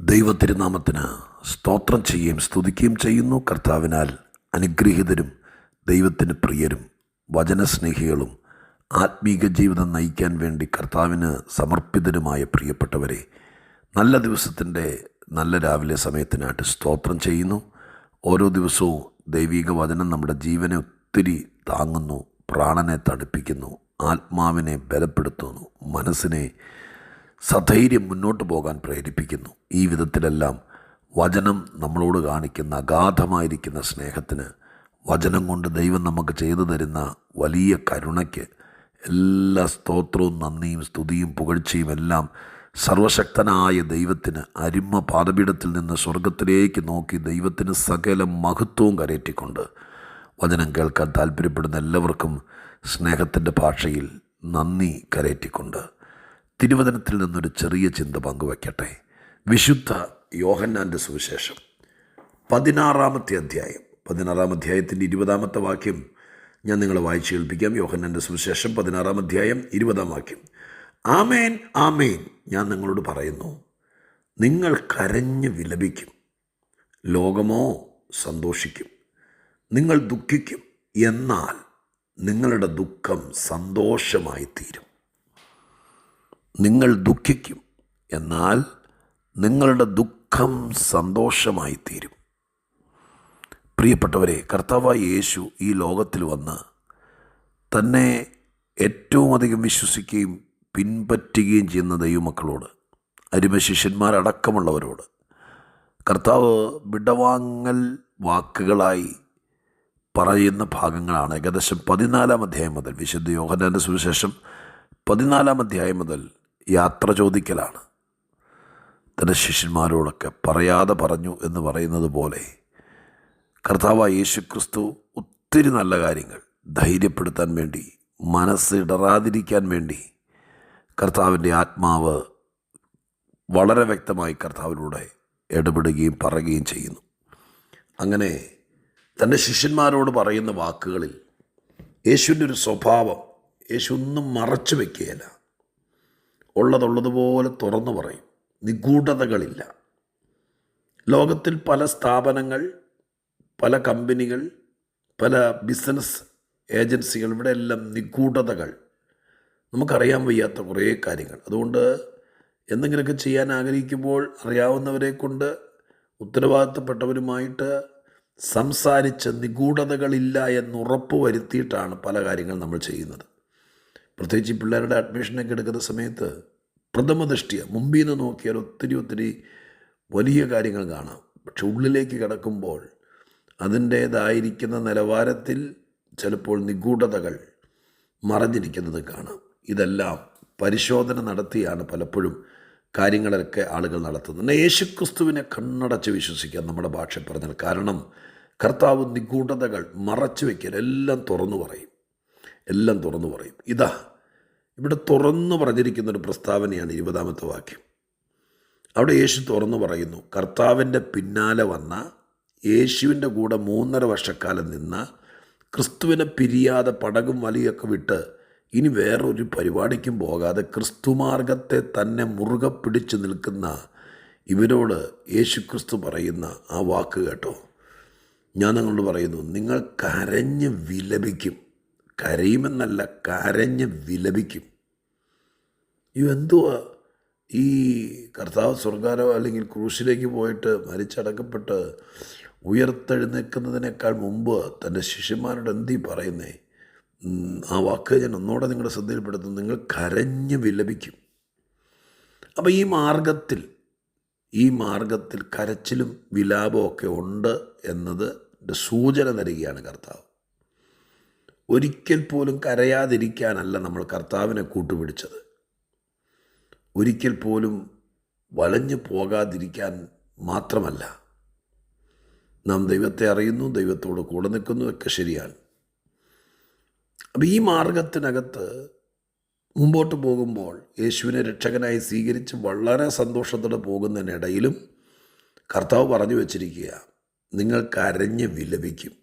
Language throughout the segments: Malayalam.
ദൈവത്തിരുനാമത്തിന് സ്തോത്രം ചെയ്യുകയും സ്തുതിക്കുകയും ചെയ്യുന്നു. കർത്താവിനാൽ അനുഗ്രഹീതരും ദൈവത്തിന് പ്രിയരും വചനസ്നേഹികളും ആത്മീക ജീവിതം നയിക്കാൻ വേണ്ടി കർത്താവിന് സമർപ്പിതരുമായ പ്രിയപ്പെട്ടവരെ നല്ല ദിവസത്തിന്റെ നല്ല രാവിലെ സമയത്തിനായിട്ട് സ്തോത്രം ചെയ്യുന്നു. ഓരോ ദിവസവും ദൈവിക വചനം നമ്മുടെ ജീവനെ ഒത്തിരി താങ്ങുന്നു പ്രാണനെ തണുപ്പിക്കുന്നു ആത്മാവിനെ ബലപ്പെടുത്തുന്നു മനസ്സിനെ സധൈര്യം മുന്നോട്ട് പോകാൻ പ്രേരിപ്പിക്കുന്നു. ഈ വിധത്തിലെല്ലാം വചനം നമ്മളോട് കാണിക്കുന്ന അഗാധമായിരിക്കുന്ന സ്നേഹത്തിന് വചനം കൊണ്ട് ദൈവം നമുക്ക് ചെയ്തു തരുന്ന വലിയ കരുണയ്ക്ക് എല്ലാ സ്തോത്രവും നന്ദിയും സ്തുതിയും പുകഴ്ചയും എല്ലാം സർവശക്തനായ ദൈവത്തിന് അരിമ പാദപീഠത്തിൽ നിന്ന് സ്വർഗത്തിലേക്ക് നോക്കി ദൈവത്തിന് സകല മഹത്വവും കരയറ്റിക്കൊണ്ട് വചനം കേൾക്കാൻ താല്പര്യപ്പെടുന്ന എല്ലാവർക്കും സ്നേഹത്തിന്റെ ഭാഷയിൽ നന്ദി കരയറ്റിക്കൊണ്ട് തിരുവചനത്തിൽ നിന്നൊരു ചെറിയ ചിന്ത പങ്കുവയ്ക്കട്ടെ വിശുദ്ധ യോഹന്നാന്റെ സുവിശേഷം. പതിനാറാമത്തെ അധ്യായം. പതിനാറാം അധ്യായത്തിന്റെ ഇരുപതാമത്തെ വാക്യം ഞാൻ നിങ്ങളെ വായിച്ചു കേൾപ്പിക്കാം. യോഹന്നാന്റെ സുവിശേഷം പതിനാറാം അധ്യായം ഇരുപതാം വാക്യം. ആമേൻ ആമേൻ ഞാൻ നിങ്ങളോട് പറയുന്നു. നിങ്ങൾ കരഞ്ഞ് വിലപിക്കും. ലോകമോ സന്തോഷിക്കും. നിങ്ങൾ ദുഃഖിക്കും. എന്നാൽ നിങ്ങളുടെ ദുഃഖം സന്തോഷമായി തീരും നിങ്ങൾ ദുഃഖിക്കും. എന്നാൽ നിങ്ങളുടെ ദുഃഖം സന്തോഷമായി തീരും പ്രിയപ്പെട്ടവരെ കർത്താവായ യേശു ഈ ലോകത്തിൽ വന്ന് തന്നെ ഏറ്റവും അധികം വിശ്വസിക്കുകയും പിൻപറ്റുകയും ചെയ്യുന്ന ദൈവമക്കളോട് അരിമ ശിഷ്യന്മാരടക്കമുള്ളവരോട് കർത്താവ് വിടവാങ്ങൽ വാക്കുകളായി പറയുന്ന ഭാഗങ്ങളാണ് ഏകദേശം പതിനാലാം അധ്യായം മുതൽ. വിശുദ്ധ യോഹനാന്റെ സുവിശേഷം പതിനാലാം അധ്യായം മുതൽ യാത്ര ചോദിക്കലാണ്. തന്റെ ശിഷ്യന്മാരോടൊക്കെ പറയാതെ പറഞ്ഞു എന്ന് പറയുന്നത് പോലെ കർത്താവ് യേശു ക്രിസ്തു ഒത്തിരി നല്ല കാര്യങ്ങൾ ധൈര്യപ്പെടുത്താൻ വേണ്ടി മനസ്സിടറാതിരിക്കാൻ വേണ്ടി കർത്താവിന്റെ ആത്മാവ് വളരെ വ്യക്തമായി കർത്താവിലൂടെ ഇടപെടുകയും പറയുകയും ചെയ്യുന്നു. അങ്ങനെ തന്റെ ശിഷ്യന്മാരോട് പറയുന്ന വാക്കുകളിൽ യേശുവിന്റെ ഒരു സ്വഭാവം യേശു ഒന്നും മറച്ചു വയ്ക്കുകയില്ല ഉള്ളതുള്ളതുപോലെ തുറന്നു പറയും. നിഗൂഢതകളില്ല. ലോകത്തിൽ പല സ്ഥാപനങ്ങൾ പല കമ്പനികൾ പല ബിസിനസ് ഏജൻസികൾ ഇവിടെ എല്ലാം നിഗൂഢതകൾ. നമുക്കറിയാൻ വയ്യാത്ത കുറേ കാര്യങ്ങൾ. അതുകൊണ്ട് എന്തെങ്കിലുമൊക്കെ ചെയ്യാൻ ആഗ്രഹിക്കുമ്പോൾ അറിയാവുന്നവരെ കൊണ്ട് ഉത്തരവാദിത്തപ്പെട്ടവരുമായിട്ട് സംസാരിച്ച് നിഗൂഢതകളില്ല എന്ന് ഉറപ്പ് വരുത്തിയിട്ടാണ് പല കാര്യങ്ങൾ നമ്മൾ ചെയ്യുന്നത്. പ്രത്യേകിച്ച് പിള്ളേരുടെ അഡ്മിഷനൊക്കെ എടുക്കുന്ന സമയത്ത് പ്രഥമ ദൃഷ്ടിയ മുമ്പിൽ നിന്ന് നോക്കിയാൽ ഒത്തിരി ഒത്തിരി വലിയ കാര്യങ്ങൾ കാണാം. പക്ഷെ ഉള്ളിലേക്ക് കിടക്കുമ്പോൾ അതിന്റേതായിരിക്കുന്ന നിലവാരത്തിൽ ചിലപ്പോൾ നിഗൂഢതകൾ മറഞ്ഞിരിക്കുന്നത് കാണാം. ഇതെല്ലാം പരിശോധന നടത്തിയാണ് പലപ്പോഴും കാര്യങ്ങളൊക്കെ ആളുകൾ നടത്തുന്നത്. യേശുക്രിസ്തുവിനെ കണ്ണടച്ച് വിശ്വസിക്കാൻ നമ്മുടെ ഭാഷ പറഞ്ഞാൽ കാരണം കർത്താവ് നിഗൂഢതകൾ മറച്ചു വയ്ക്കൽ എല്ലാം തുറന്നു പറയും. എല്ലാം തുറന്നു പറയും. ഇതാ ഇവിടെ തുറന്നു പറഞ്ഞിരിക്കുന്ന ഒരു പ്രസ്താവനയാണ് ഇരുപതാമത്തെ വാക്യം. അവിടെ യേശു തുറന്നു പറയുന്നു കർത്താവിന്റെ പിന്നാലെ വന്ന യേശുവിന്റെ കൂടെ മൂന്നര വർഷക്കാലം നിന്ന ക്രിസ്തുവിനെ പിരിയാതെ പടകും വലിയൊക്കെ വിട്ട് ഇനി വേറൊരു പരിപാടിക്കും പോകാതെ ക്രിസ്തുമാർഗത്തെ തന്നെ മുറുകെ പിടിച്ചു നിൽക്കുന്ന ഇവരോട് യേശു ക്രിസ്തു പറയുന്ന ആ വാക്ക് കേട്ടോ. ഞാൻ നിങ്ങളോട് പറയുന്നു നിങ്ങൾ കരഞ്ഞ് വിലപിക്കും. കരയുമെന്നല്ല കരഞ്ഞ് വിലപിക്കും. ഇവെന്തുവാ ഈ കർത്താവ് സ്വർഗാരോ അല്ലെങ്കിൽ ക്രൂശിലേക്ക് പോയിട്ട് മരിച്ചടക്കപ്പെട്ട് ഉയർത്തെഴുന്നേൽക്കുന്നതിനേക്കാൾ മുമ്പ് തന്റെ ശിഷ്യന്മാരോട് എന്തീ പറയുന്നേ? ആ വാക്ക് ഞാൻ ഒന്നുകൂടെ നിങ്ങളുടെ ശ്രദ്ധയിൽപ്പെടുത്തുന്നു. നിങ്ങൾ കരഞ്ഞ് വിലപിക്കും. അപ്പോൾ ഈ മാർഗത്തിൽ ഈ മാർഗത്തിൽ കരച്ചിലും വിലാപമൊക്കെ ഉണ്ട് എന്നത് സൂചന തരികയാണ് കർത്താവ്. ഒരിക്കൽ പോലും കരയാതിരിക്കാനല്ല നമ്മൾ കർത്താവിനെ കൂട്ടുപിടിച്ചത്. ഒരിക്കൽ പോലും വലഞ്ഞു പോകാതിരിക്കാൻ മാത്രമല്ല. നാം ദൈവത്തെ അറിയുന്നു ദൈവത്തോട് കൂടെ നിൽക്കുന്നു ഒക്കെ ശരിയാണ്. അപ്പം ഈ മാർഗത്തിനകത്ത് മുമ്പോട്ട് പോകുമ്പോൾ യേശുവിനെ രക്ഷകനായി സ്വീകരിച്ച് വളരെ സന്തോഷത്തോടെ പോകുന്നതിനിടയിലും കർത്താവ് പറഞ്ഞു വച്ചിരിക്കുക നിങ്ങൾ കരഞ്ഞ് വിലപിക്കും.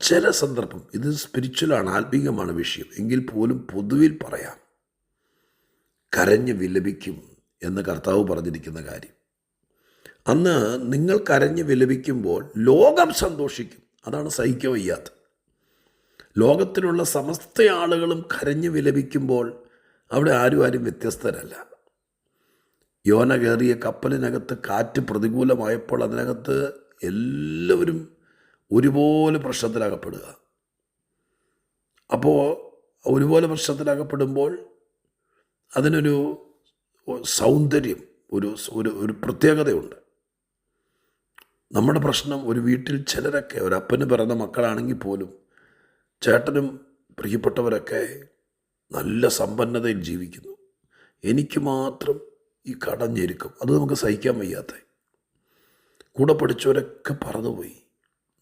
ചില സന്ദർഭം ഇത് സ്പിരിച്വലാണ് ആത്മീകമാണ് വിഷയം. എങ്കിൽ പോലും പൊതുവിൽ പറയാം കരഞ്ഞ് വിലപിക്കും എന്ന് കർത്താവ് പറഞ്ഞിരിക്കുന്ന കാര്യം. അന്ന് നിങ്ങൾ കരഞ്ഞ് വിലപിക്കുമ്പോൾ ലോകം സന്തോഷിക്കും. അതാണ് സഹിക്കാൻ വയ്യാത്ത. ലോകത്തിലുള്ള സമസ്ത ആളുകളും കരഞ്ഞ് വിലപിക്കുമ്പോൾ അവിടെ ആരും ആരും വ്യത്യസ്തരല്ല. യോന കയറിയ കപ്പലിനകത്ത് കാറ്റ് പ്രതികൂലമായപ്പോൾ അതിനകത്ത് എല്ലാവരും ഒരുപോലെ പ്രശ്നത്തിലകപ്പെടുക അപ്പോൾ ഒരുപോലെ പ്രശ്നത്തിലകപ്പെടുമ്പോൾ അതിനൊരു സൗന്ദര്യം ഒരു ഒരു ഒരു പ്രത്യേകതയുണ്ട്. നമ്മുടെ പ്രശ്നം ഒരു വീട്ടിൽ ചിലരൊക്കെ ഒരു അപ്പന് പിറന്ന മക്കളാണെങ്കിൽ പോലും ചേട്ടനും പ്രിയപ്പെട്ടവരൊക്കെ നല്ല സമ്പന്നതയിൽ ജീവിക്കുന്നു. എനിക്ക് മാത്രം ഈ കടഞ്ഞിരിക്കും അത് നമുക്ക് സഹിക്കാൻ വയ്യാത്ത. കൂടെ പഠിച്ചവരൊക്കെ പറന്നുപോയി.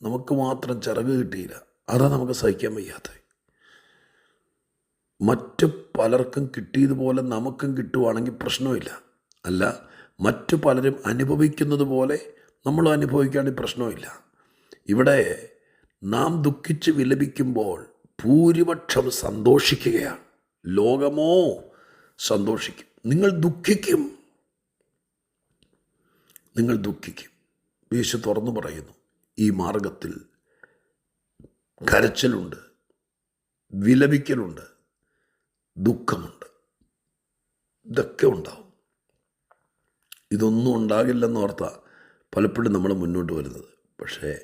നമുക്ക് മാത്രം ചിറക് കിട്ടിയില്ല. അതാ നമുക്ക് സഹിക്കാൻ വയ്യാത്ത മറ്റു പലർക്കും കിട്ടിയതുപോലെ നമുക്കും കിട്ടുവാണെങ്കിൽ പ്രശ്നമില്ല. അല്ല മറ്റു പലരും അനുഭവിക്കുന്നത് പോലെ നമ്മൾ അനുഭവിക്കാണ്ട് പ്രശ്നമില്ല. ഇവിടെ നാം ദുഃഖിച്ച് വിലപിക്കുമ്പോൾ ഭൂരിപക്ഷം സന്തോഷിക്കുകയാണ്. ലോകമോ സന്തോഷിക്കും. നിങ്ങൾ ദുഃഖിക്കും. നിങ്ങൾ ദുഃഖിക്കും. യേശു തുറന്നു പറയുന്നു. ഈ മാർഗത്തിൽ കരച്ചിലുണ്ട് വിലപിക്കലുണ്ട് ദുഃഖമുണ്ട്. ഇതൊക്കെ ഉണ്ടാവും. ഇതൊന്നും ഉണ്ടാകില്ലെന്ന് ഓർത്ത പലപ്പോഴും നമ്മൾ മുന്നോട്ട് വരുന്നത്. പക്ഷേ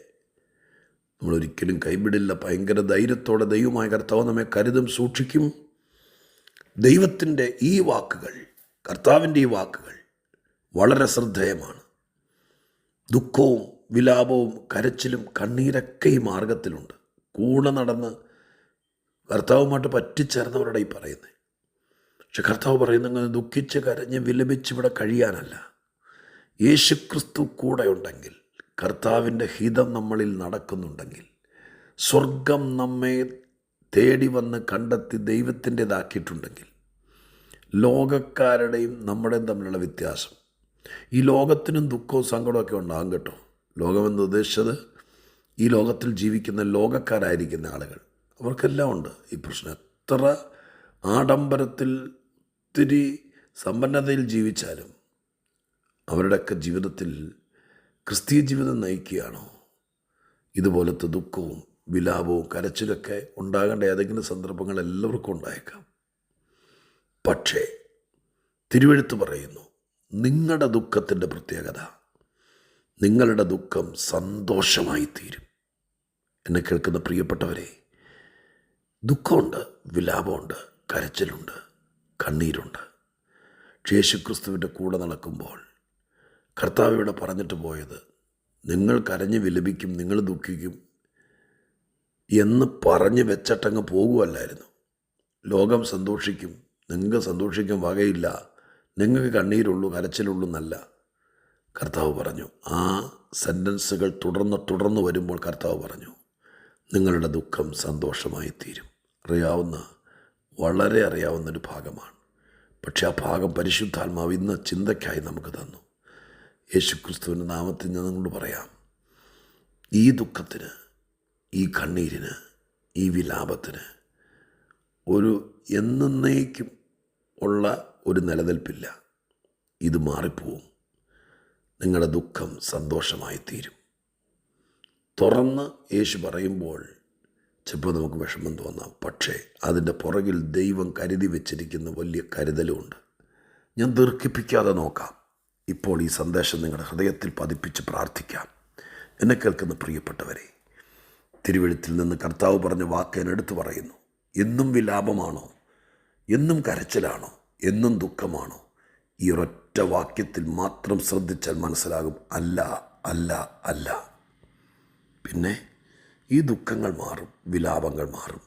നമ്മളൊരിക്കലും കൈവിടില്ല. ഭയങ്കര ധൈര്യത്തോടെ ദൈവമായ കർത്താവ് നമ്മെ കരുതും സൂക്ഷിക്കും. ദൈവത്തിന്റെ ഈ വാക്കുകൾ കർത്താവിന്റെ ഈ വാക്കുകൾ വളരെ ശ്രദ്ധേയമാണ്. ദുഃഖവും വിലാപവും കരച്ചിലും കണ്ണീരൊക്കെ ഈ മാർഗത്തിലുണ്ട് കൂടെ നടന്ന് കർത്താവുമായിട്ട് പറ്റിച്ചേർന്നവരുടെ ഈ പറയുന്നത് പക്ഷെ കർത്താവ് പറയുന്നത് ദുഃഖിച്ച് കരഞ്ഞ് വിലപിച്ച് ഇവിടെ കഴിയാനല്ല. യേശുക്രിസ്തു കൂടെ ഉണ്ടെങ്കിൽ കർത്താവിന്റെ ഹിതം നമ്മളിൽ നടക്കുന്നുണ്ടെങ്കിൽ സ്വർഗം നമ്മെ തേടി വന്ന് കണ്ടെത്തി ദൈവത്തിന്റെതാക്കിയിട്ടുണ്ടെങ്കിൽ ലോകക്കാരുടെയും നമ്മുടെയും തമ്മിലുള്ള വ്യത്യാസം. ഈ ലോകത്തിനും ദുഃഖവും സങ്കടമൊക്കെ ഉണ്ടാകും കേട്ടോ. ലോകമെന്ന് ഉദ്ദേശിച്ചത് ഈ ലോകത്തിൽ ജീവിക്കുന്ന ലോകക്കാരായിരിക്കുന്ന ആളുകൾ. അവർക്കെല്ലാം ഉണ്ട് ഈ പ്രശ്നം. എത്ര ആഡംബരത്തിൽ ഒത്തിരി സമ്പന്നതയിൽ ജീവിച്ചാലും അവരുടെയൊക്കെ ജീവിതത്തിൽ ക്രിസ്തീയ ജീവിതം നയിക്കുകയാണോ? ഇതുപോലത്തെ ദുഃഖവും വിലാപവും കരച്ചിലൊക്കെ ഉണ്ടാകേണ്ട ഏതെങ്കിലും സന്ദർഭങ്ങൾ എല്ലാവർക്കും ഉണ്ടായേക്കാം. പക്ഷേ തിരുവഴുത്ത് പറയുന്നു നിങ്ങളുടെ ദുഃഖത്തിന്റെ പ്രത്യേകത നിങ്ങളുടെ ദുഃഖം സന്തോഷമായി തീരും എന്നെ കേൾക്കുന്ന പ്രിയപ്പെട്ടവരെ ദുഃഖമുണ്ട് വിലാപമുണ്ട് കരച്ചിലുണ്ട് കണ്ണീരുണ്ട്. യേശുക്രിസ്തുവിന്റെ കൂടെ നടക്കുമ്പോൾ കർത്താവ് ഇവിടെ പറഞ്ഞിട്ട് പോയത് നിങ്ങൾ കരഞ്ഞ് വിലപിക്കും നിങ്ങൾ ദുഃഖിക്കും എന്ന് പറഞ്ഞ് വെച്ചിട്ടങ്ങ് പോകുമല്ലായിരുന്നു ലോകം സന്തോഷിക്കും നിങ്ങൾക്ക് സന്തോഷിക്കും വകയില്ല നിങ്ങൾക്ക് കണ്ണീരുള്ളൂ കരച്ചിലുള്ളൂ എന്നല്ല. കർത്താവ് പറഞ്ഞു ആ സെന്റൻസുകൾ തുടർന്ന് തുടർന്ന് വരുമ്പോൾ കർത്താവ് പറഞ്ഞു നിങ്ങളുടെ ദുഃഖം സന്തോഷമായി തീരും അറിയാവുന്ന വളരെ അറിയാവുന്നൊരു ഭാഗമാണ്. പക്ഷെ ആ ഭാഗം പരിശുദ്ധാത്മാവ് ഇന്ന് ചിന്തയ്ക്കായി നമുക്ക് തന്നു. യേശുക്രിസ്തുവിന്റെ നാമത്തിൽ ഞാൻ നിങ്ങളോട് പറയാം ഈ ദുഃഖത്തിന് ഈ കണ്ണീരിന് ഈ വിലാപത്തിന് ഒരു എന്നേക്കും ഉള്ള ഒരു നിലനിൽപ്പില്ല. ഇത് മാറിപ്പോവും. നിങ്ങളുടെ ദുഃഖം സന്തോഷമായി തീരും തുറന്ന് യേശു പറയുമ്പോൾ ചിലപ്പോൾ നമുക്ക് വിഷമം തോന്നാം. പക്ഷേ അതിന്റെ പുറകിൽ ദൈവം കരുതി വെച്ചിരിക്കുന്ന വലിയ കരുതലുമുണ്ട് ഞാൻ ദീർഘിപ്പിക്കാതെ നോക്കാം. ഇപ്പോൾ ഈ സന്ദേശം നിങ്ങളുടെ ഹൃദയത്തിൽ പതിപ്പിച്ച് പ്രാർത്ഥിക്കാം. എന്നെ കേൾക്കുന്ന പ്രിയപ്പെട്ടവരെ തിരുവഴുത്തിൽ നിന്ന് കർത്താവ് പറഞ്ഞ വാക്ക് ഞാൻ പറയുന്നു. എന്നും വിലാപമാണോ? എന്നും കരച്ചിലാണോ? എന്നും ദുഃഖമാണോ? ഈ ഒരൊറ്റ വാക്യത്തിൽ മാത്രം ശ്രദ്ധിച്ചാൽ മനസ്സിലാകും അല്ല അല്ല അല്ല. പിന്നെ ഈ ദുഃഖങ്ങൾ മാറും വിലാപങ്ങൾ മാറും.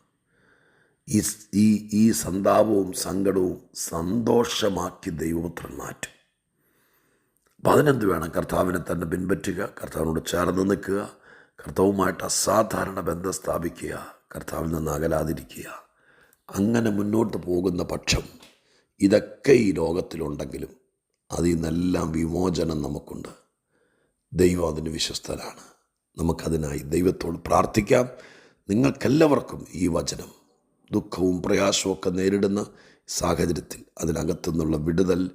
ഈ ഈ ഈ സന്താപവും സങ്കടവും സന്തോഷമാക്കി ദൈവപുത്രൻ മാറ്റും. അപ്പം അതിനെന്ത് വേണം കർത്താവിനെ തന്നെ പിൻപറ്റുക കർത്താവിനോട് ചേർന്ന് നിൽക്കുക കർത്താവുമായിട്ട് അസാധാരണ ബന്ധം സ്ഥാപിക്കുക കർത്താവിൽ നിന്ന് അകലാതിരിക്കുക. അങ്ങനെ മുന്നോട്ട് പോകുന്ന പക്ഷം ഇതൊക്കെ ഈ ലോകത്തിലുണ്ടെങ്കിലും അതിൽ നിന്നെല്ലാം വിമോചനം നമുക്കുണ്ട്. ദൈവം അതിന് വിശ്വസ്തരാണ് നമുക്കതിനായി ദൈവത്തോട് പ്രാർത്ഥിക്കാം. നിങ്ങൾക്കെല്ലാവർക്കും ഈ വചനം ദുഃഖവും പ്രയാസവും നേരിടുന്ന സാഹചര്യത്തിൽ അതിനകത്തുനിന്നുള്ള വിടുതൽ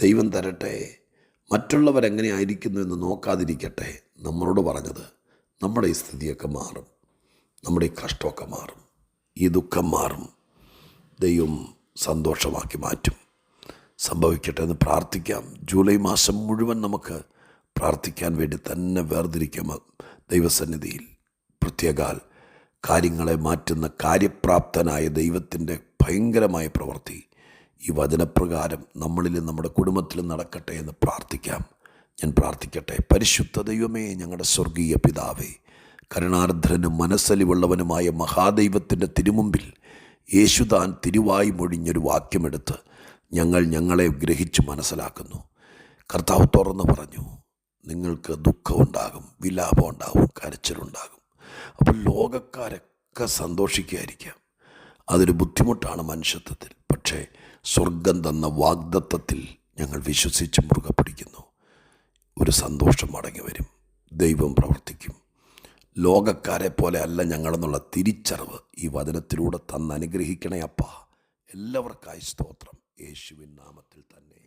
ദൈവം തരട്ടെ. മറ്റുള്ളവരെങ്ങനെ ആയിരിക്കുന്നു എന്ന് നോക്കാതിരിക്കട്ടെ. നമ്മളോട് പറഞ്ഞത് നമ്മുടെ ഈ സ്ഥിതിയൊക്കെ മാറും. നമ്മുടെ ഈ കഷ്ടമൊക്കെ മാറും. ഈ ദുഃഖം മാറും. ദൈവം സന്തോഷമാക്കി മാറ്റും. സംഭവിക്കട്ടെ എന്ന് പ്രാർത്ഥിക്കാം. ജൂലൈ മാസം മുഴുവൻ നമുക്ക് പ്രാർത്ഥിക്കാൻ വേണ്ടി തന്നെ വേർതിരിക്കാം ദൈവസന്നിധിയിൽ. പ്രത്യേകാൽ കാര്യങ്ങളെ മാറ്റുന്ന കാര്യപ്രാപ്തനായ ദൈവത്തിന്റെ ഭയങ്കരമായ പ്രവൃത്തി ഈ വചനപ്രകാരം നമ്മളിലും നമ്മുടെ കുടുംബത്തിലും നടക്കട്ടെ എന്ന് പ്രാർത്ഥിക്കാം. ഞാൻ പ്രാർത്ഥിക്കട്ടെ. പരിശുദ്ധ ദൈവമേ ഞങ്ങളുടെ സ്വർഗീയ പിതാവേ കരുണാർദ്രനും മനസ്സലിവുള്ളവനുമായ മഹാദൈവത്തിന്റെ തിരുമുമ്പിൽ യേശുദാൻ തിരുവായി മൊഴിഞ്ഞൊരു വാക്യമെടുത്ത് ഞങ്ങൾ ഞങ്ങളെ ഗ്രഹിച്ച് മനസ്സിലാക്കുന്നു. കർത്താവ് തുറന്നു പറഞ്ഞു നിങ്ങൾക്ക് ദുഃഖമുണ്ടാകും വിലാപം ഉണ്ടാകും കരച്ചിലുണ്ടാകും. അപ്പോൾ ലോകക്കാരൊക്കെ സന്തോഷിക്കുകയായിരിക്കാം. അതൊരു ബുദ്ധിമുട്ടാണ് മനുഷ്യത്വത്തിൽ. പക്ഷേ സ്വർഗം തന്ന വാഗ്ദത്തത്തിൽ ഞങ്ങൾ വിശ്വസിച്ച് മുറുകെ പിടിക്കുന്നു. ഒരു സന്തോഷം മടങ്ങി വരും. ദൈവം പ്രവർത്തിക്കും. ലോകക്കാരെ പോലെ അല്ല ഞങ്ങളെന്നുള്ള തിരിച്ചറിവ് ഈ വചനത്തിലൂടെ തന്ന് അനുഗ്രഹിക്കണേ അപ്പ. എല്ലാവർക്കായി സ്തോത്രം. യേശുവിൻ നാമത്തിൽ തന്നെ.